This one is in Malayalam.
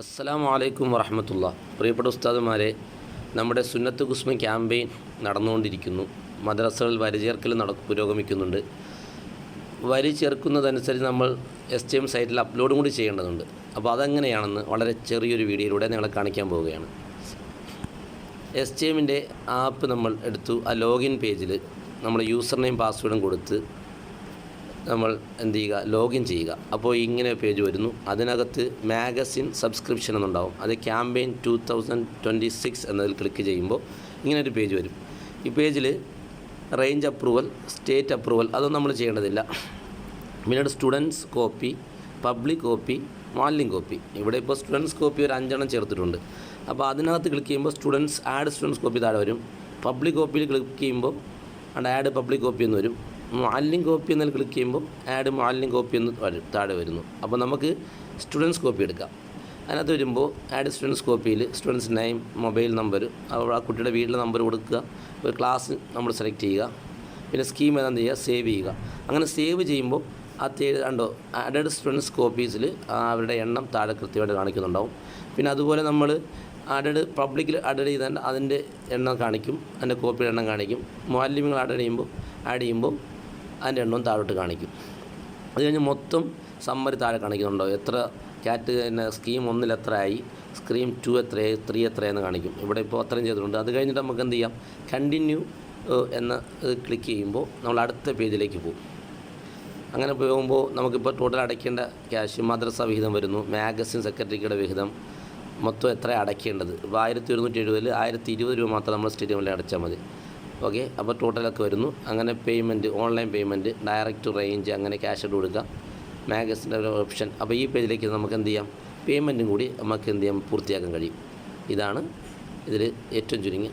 അസ്സലാമു വലൈക്കും വറഹമത്തുള്ള. പ്രിയപ്പെട്ട ഉസ്താദുമാരെ നമ്മുടെ സുന്നത്ത് കുസ്മ ക്യാമ്പയിൻ നടന്നുകൊണ്ടിരിക്കുന്നു. മദ്രസകൾ വരി ചേർക്കൽ നട പുരോഗമിക്കുന്നുണ്ട്. വരി ചേർക്കുന്നതനുസരിച്ച് നമ്മൾ എസ് ടി എം സൈറ്റിൽ അപ്ലോഡും കൂടി ചെയ്യേണ്ടതുണ്ട്. അപ്പോൾ അതെങ്ങനെയാണെന്ന് വളരെ ചെറിയൊരു വീഡിയോയിലൂടെ നിങ്ങളെ കാണിക്കാൻ പോവുകയാണ്. എസ് ടി എമ്മിന്റെ ആപ്പ് നമ്മൾ എടുത്തു. ആ ലോഗിൻ പേജിൽ നമ്മൾ യൂസർ നെയിം പാസ്വേഡും കൊടുത്ത് നമ്മൾ എന്ത് ചെയ്യുക? ലോഗിൻ ചെയ്യുക. അപ്പോൾ ഇങ്ങനെ പേജ് വരുന്നു. അതിനകത്ത് മാഗസിൻ സബ്സ്ക്രിപ്ഷൻ എന്നുണ്ടാവും. അത് campaign two thousand twenty six എന്നതിൽ ക്ലിക്ക് ചെയ്യുമ്പോൾ ഇങ്ങനെ ഒരു പേജ് വരും. ഈ പേജിൽ റേഞ്ച് അപ്രൂവൽ സ്റ്റേറ്റ് അപ്രൂവൽ അതൊന്നും നമ്മൾ ചെയ്യേണ്ടതില്ല. പിന്നീട് സ്റ്റുഡൻസ് കോപ്പി പബ്ലിക് കോപ്പി മാലിന്യം കോപ്പി ഇവിടെ ഇപ്പോൾ സ്റ്റുഡൻസ് കോപ്പി ഒരു അഞ്ചെണ്ണം ചേർത്തിട്ടുണ്ട്. അപ്പോൾ അതിനകത്ത് ക്ലിക്ക് ചെയ്യുമ്പോൾ സ്റ്റുഡൻസ് ആഡ് സ്റ്റുഡൻസ് കോപ്പി താഴെ വരും. പബ്ലിക് കോപ്പിയിൽ ക്ലിക്ക് ചെയ്യുമ്പോൾ അവിടെ ആഡ് പബ്ലിക് കോപ്പി എന്ന് വരും. മാലിന്യം കോപ്പി എന്നതിൽ ക്ലിക്ക് ചെയ്യുമ്പോൾ ആഡ് മാലിന്യം കോപ്പി എന്ന് വരും താഴെ വരുന്നു. അപ്പോൾ നമുക്ക് സ്റ്റുഡൻസ് കോപ്പി എടുക്കാം. അതിനകത്ത് വരുമ്പോൾ ആഡ് സ്റ്റുഡൻസ് കോപ്പിയിൽ സ്റ്റുഡൻസ് നെയിം മൊബൈൽ നമ്പർ അവിടെ ആ കുട്ടിയുടെ വീട്ടിലെ നമ്പർ കൊടുക്കുക. ഒരു ക്ലാസ് നമ്മൾ സെലക്ട് ചെയ്യുക. പിന്നെ സ്കീം ഏതാണെന്ന് ചെയ്യുക? സേവ് ചെയ്യുക. അങ്ങനെ സേവ് ചെയ്യുമ്പോൾ ആ കണ്ടോ ആഡഡ് സ്റ്റുഡൻസ് കോപ്പീസിൽ അവരുടെ എണ്ണം താഴെ കൃത്യമായിട്ട് കാണിക്കുന്നുണ്ടാവും. പിന്നെ അതുപോലെ നമ്മൾ ആഡഡ് പബ്ലിക്കിൽ ആഡ് ചെയ്താൽ അതിന്റെ എണ്ണം കാണിക്കും അതിന്റെ കോപ്പിയുടെ എണ്ണം കാണിക്കും. മാലിന്യങ്ങൾ ആഡ് ചെയ്യുമ്പോൾ ആഡ് ചെയ്യുമ്പോൾ അതിന്റെ എണ്ണവും താഴോട്ട് കാണിക്കും. അത് കഴിഞ്ഞ് മൊത്തം സമ്മറി താഴെ കാണിക്കുന്നുണ്ടോ? എത്ര കാറ്റ് പിന്നെ സ്കീം ഒന്നിൽ എത്ര ആയി സ്ക്രീം ടു എത്രയായി? ത്രീ എത്രയെന്ന് കാണിക്കും. ഇവിടെ ഇപ്പോൾ അത്രയും ചെയ്തിട്ടുണ്ട്. അത് കഴിഞ്ഞിട്ട് നമുക്ക് എന്ത് ചെയ്യാം? കണ്ടിന്യൂ എന്ന് ക്ലിക്ക് ചെയ്യുമ്പോൾ നമ്മൾ അടുത്ത പേജിലേക്ക് പോകും. അങ്ങനെ പോകുമ്പോൾ നമുക്കിപ്പോൾ ടോട്ടൽ അടയ്ക്കേണ്ട ക്യാഷ് മദ്രസ വിഹിതം വരുന്നു. മാഗസിൻ സെക്രട്ടറിക്കുടെ വിഹിതം മൊത്തം എത്ര അടയ്ക്കേണ്ടത്? ഇപ്പോൾ ആയിരത്തി ഒരുന്നൂറ്റി എഴുപതിൽ ആയിരത്തി ഇരുപത് രൂപ മാത്രം നമ്മൾ സ്റ്റേഡിയമിൽ അടച്ചാൽ മതി. ഓക്കെ അപ്പോൾ ടോട്ടലൊക്കെ വരുന്നു. അങ്ങനെ payment online payment direct range അങ്ങനെ ക്യാഷ് ഇട്ട് കൊടുക്കുക മാഗസിന്റെ ഒരു ഓപ്ഷൻ അപ്പോൾ ഈ പേജിലേക്ക് നമുക്ക് എന്ത് ചെയ്യാം? പേയ്മെന്റും കൂടി നമുക്ക് എന്ത് ചെയ്യാം? പൂർത്തിയാക്കാൻ കഴിയും. ഇതാണ് ഇതിൽ ഏറ്റവും ചുരുങ്ങി